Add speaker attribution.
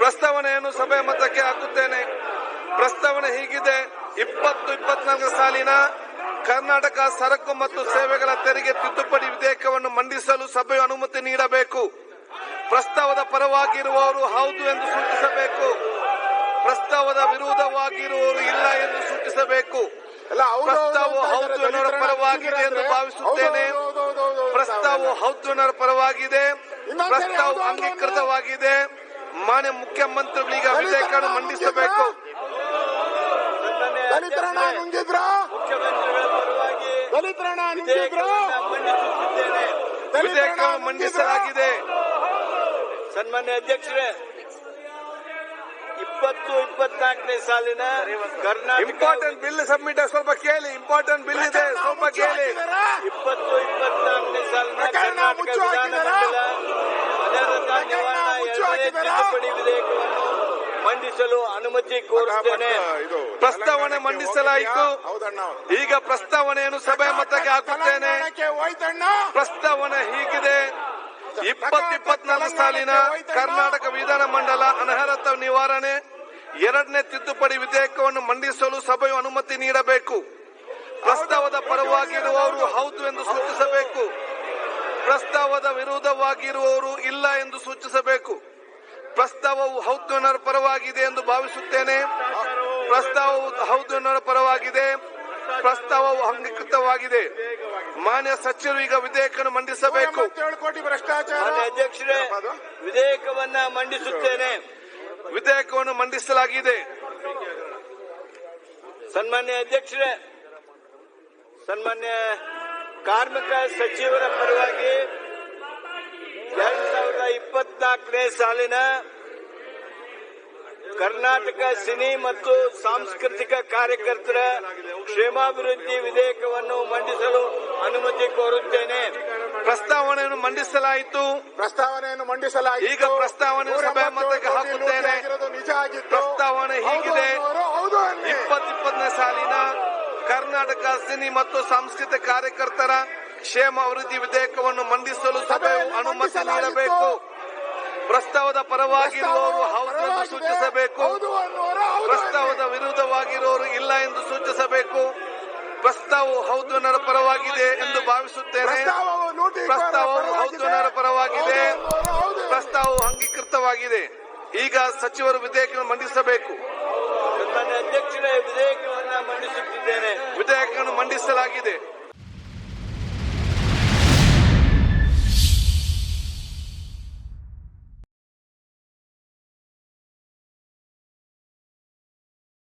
Speaker 1: ಪ್ರಸ್ತಾವನೆಯನ್ನು ಸಭೆ ಮತಕ್ಕೆ ಹಾಕುತ್ತೇನೆ. ಪ್ರಸ್ತಾವನೆ ಹೀಗಿದೆ. ಇಪ್ಪತ್ತು ಇಪ್ಪತ್ನಾಲ್ಕು ಸಾಲಿನ ಕರ್ನಾಟಕ ಸರಕು ಮತ್ತು ಸೇವೆಗಳ ತೆರಿಗೆ ತಿದ್ದುಪಡಿ ವಿಧೇಯಕವನ್ನು ಮಂಡಿಸಲು ಸಭೆಯು ಅನುಮತಿ ನೀಡಬೇಕು. ಪ್ರಸ್ತಾವದ ಪರವಾಗಿರುವವರು ಹೌದು ಎಂದು ಸೂಚಿಸಬೇಕು. ಪ್ರಸ್ತಾವದ ವಿರೋಧವಾಗಿರುವವರು ಇಲ್ಲ ಎಂದು ಸೂಚಿಸಬೇಕು.
Speaker 2: ಪ್ರಸ್ತಾವ ಹೌದು.
Speaker 1: ಎನ್ನುವ ಪರವಾಗಿದೆ ಎಂದು ಭಾವಿಸುತ್ತೇನೆ.
Speaker 2: ಪ್ರಸ್ತಾವ ಹೌದು,
Speaker 1: ಎನ್ನುವ ಪರವಾಗಿದೆ. ಪ್ರಸ್ತಾವ ಅಂಗೀಕೃತವಾಗಿದೆ. ಮಾನ್ಯ ಮುಖ್ಯಮಂತ್ರಿಗಳಿಗೆ ವಿಧೇಯಕವನ್ನು ಮಂಡಿಸಬೇಕು.
Speaker 2: ನುಂಗಿದ್ರ? ನುಂಗಿದ್ರ?
Speaker 3: ವಿಧೇಯಕವನ್ನ
Speaker 1: ಮಂಡಿಸಲಾಗಿದೆ.
Speaker 3: ಸನ್ಮಾನ್ಯ ಅಧ್ಯಕ್ಷರೇ ಇಪ್ಪತ್ತು ಇಪ್ಪತ್ನಾಲ್ಕನೇ ಸಾಲಿನ ಕರ್ನಾಟಕ
Speaker 1: ಇಂಪಾರ್ಟೆಂಟ್ ಬಿಲ್ ಸಬ್ಮಿಟ್ ಸ್ವಲ್ಪ ಕೇಳಿ ಇಂಪಾರ್ಟೆಂಟ್ ಬಿಲ್ ಇದೆ ಸ್ವಲ್ಪ ಕೇಳಿ.
Speaker 3: ಇಪ್ಪತ್ತು ಇಪ್ಪತ್ನಾಲ್ಕನೇ ಸಾಲಿನ ಕರ್ನಾಟಕ
Speaker 2: ಮುಚ್ಚು ಹಾಕಿದಾರಾ?
Speaker 3: ವಿಧಾನಮಂಡಲ ಅನರ್ಹತಾ ನಿವಾರಣಾ
Speaker 2: ಮುಚ್ಚು
Speaker 3: ಎರಡನೇ
Speaker 2: ಹಾಕಿದಾರಾ?
Speaker 3: ತಿದ್ದುಪಡಿ ವಿಧೇಯಕವನ್ನು ಮಂಡಿಸಲು ಅನುಮತಿ ಕೋರುತ್ತೇನೆ
Speaker 1: ಪ್ರಸ್ತಾವನೆ ಮಂಡಿಸಲಾಯಿತು. ಈಗ ಪ್ರಸ್ತಾವನೆಯನ್ನು ಸಭೆ ಮತಕ್ಕೆ ಹಾಕುತ್ತೇನೆ. ಪ್ರಸ್ತಾವನೆ ಹೀಗಿದೆ. ಇಪ್ಪತ್ತಿಪ್ಪತ್ನಾಲ್ಕು ಸಾಲಿನ ಕರ್ನಾಟಕ ವಿಧಾನ ಮಂಡಲ ಅನರ್ಹತಾ ನಿವಾರಣೆ ಎರಡನೇ ತಿದ್ದುಪಡಿ ವಿಧೇಯಕವನ್ನು ಮಂಡಿಸಲು ಸಭೆಯು ಅನುಮತಿ ನೀಡಬೇಕು. ಪ್ರಸ್ತಾವದ ಪರವಾಗಿರುವವರು ಹೌದು ಎಂದು ಸೂಚಿಸಬೇಕು. ಪ್ರಸ್ತಾವದ ವಿರೋಧವಾಗಿರುವವರು ಇಲ್ಲ ಎಂದು ಸೂಚಿಸಬೇಕು. ಪ್ರಸ್ತಾವವು ಹೌದು ಪರವಾಗಿದೆ ಎಂದು ಭಾವಿಸುತ್ತೇನೆ. ಪ್ರಸ್ತಾವವು ಹೌದು ಪರವಾಗಿದೆ. ಪ್ರಸ್ತಾವವು ಅಂಗೀಕೃತವಾಗಿದೆ. ಮಾನ್ಯ ಸಚಿವರು ಈಗ ವಿಧೇಯಕವನ್ನು ಮಂಡಿಸಬೇಕು.
Speaker 3: ಮಾನ್ಯ ಅಧ್ಯಕ್ಷರೇ ವಿಧೇಯಕವನ್ನ ಮಂಡಿಸುತ್ತೇನೆ.
Speaker 1: ವಿಧೇಯಕವನ್ನು ಮಂಡಿಸಲಾಗಿದೆ.
Speaker 3: ಸನ್ಮಾನ್ಯ ಅಧ್ಯಕ್ಷರೇ ಸನ್ಮಾನ್ಯ ಕಾರ್ಮಿಕ ಸಚಿವರ ಪರವಾಗಿ ಇಪ್ಪತ್ನಾಲ್ಕನೇ ಸಾಲಿನ ಕರ್ನಾಟಕ ಸಿನಿ ಮತ್ತು ಸಾಂಸ್ಕೃತಿಕ ಕಾರ್ಯಕರ್ತರ ಕ್ಷೇಮಾಭಿವೃದ್ಧಿ ವಿಧೇಯಕವನ್ನು ಮಂಡಿಸಲು ಅನುಮತಿ ಕೋರುತ್ತೇನೆ.
Speaker 1: ಪ್ರಸ್ತಾವನೆಯನ್ನು ಮಂಡಿಸಲಾಯಿತು.
Speaker 2: ಪ್ರಸ್ತಾವನೆಯನ್ನು ಮಂಡಿಸಲಾಯಿತು.
Speaker 1: ಈಗ ಪ್ರಸ್ತಾವನೆ ಸಭೆ ಮತಕ್ಕೆ ಹಾಕುತ್ತೇನೆ.
Speaker 2: ಆಗಿರೋದು ನಿಜ ಆಗಿತ್ತು.
Speaker 1: ಪ್ರಸ್ತಾವನೆ ಹೀಗಿದೆ. ಇಪ್ಪತ್ತಿಪ್ಪತ್ತನೇ ಸಾಲಿನ ಕರ್ನಾಟಕ ಸಿನಿ ಮತ್ತು ಸಾಂಸ್ಕೃತಿಕ ಕಾರ್ಯಕರ್ತರ ಕ್ಷೇಮಾಭಿವೃದ್ಧಿ ವಿಧೇಯಕವನ್ನು ಮಂಡಿಸಲು ಸಭೆ ಅನುಮತಿ ನೀಡಬೇಕು. ಪ್ರಸ್ತಾವದ ಪರವಾಗಿರುವವರು ಹೌದು ಎಂದು ಸೂಚಿಸಬೇಕು. ಪ್ರಸ್ತಾವದ ವಿರುದ್ಧವಾಗಿರುವವರು ಇಲ್ಲ ಎಂದು ಸೂಚಿಸಬೇಕು. ಪ್ರಸ್ತಾವವು ಹೌದು ಅನ್ನರ ಪರವಾಗಿದೆ ಎಂದು ಭಾವಿಸುತ್ತೇನೆ.
Speaker 2: ಪ್ರಸ್ತಾವವು ನೂಟಿ
Speaker 1: ಹೌದು ಅನ್ನರ ಪರವಾಗಿದೆ. ಪ್ರಸ್ತಾವವು ಅಂಗೀಕೃತವಾಗಿದೆ. ಈಗ ಸಚಿವರು ವಿಧೇಯಕವನ್ನು ಮಂಡಿಸಬೇಕು.
Speaker 3: ನನ್ನ ಅಧ್ಯಕ್ಷರೇ ವಿಧೇಯಕವನ್ನು ಮಂಡಿಸುತ್ತಿದ್ದೇನೆ.
Speaker 1: ವಿಧೇಯಕವನ್ನು ಮಂಡಿಸಲಾಗಿದೆ.